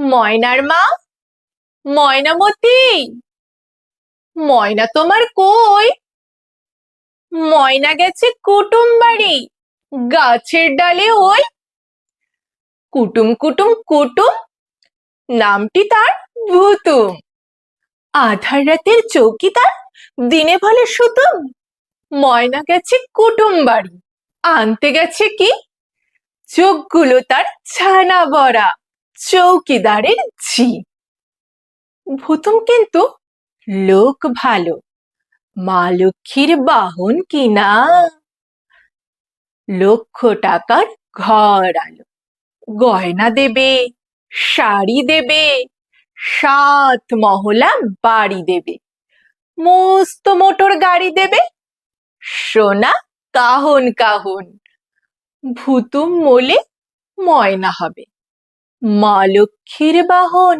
ময়নার মা? ময়নামতি? ময়না তোমার কই? ময়না গেছে কুটুম বাড়ি। গাছের ডালে ওই। কুটুম কুটুম কুটুম। নামটি তার ভুতুম আধার রাতের চৌকিদার, দিনে বলে সুতুম ময়না গেছে কুটুম বাড়ি। আনতে গেছে কি? চোখগুলো তার ছানা বড়া। চৌকিদারের ঝি ভুতুম কিন্তু লোক ভালো। মা লক্ষ্মীর বাহন কিনা? লক্ষ টাকার ঘর আলো। গয়না দেবে, শাড়ি দেবে, সাত মহলা বাড়ি দেবে। মস্ত মোটর গাড়ি দেবে, সোনা কাহন কাহন। ভুতুম মোলে ময়না হবে। মা লক্ষ্মীর বাহন।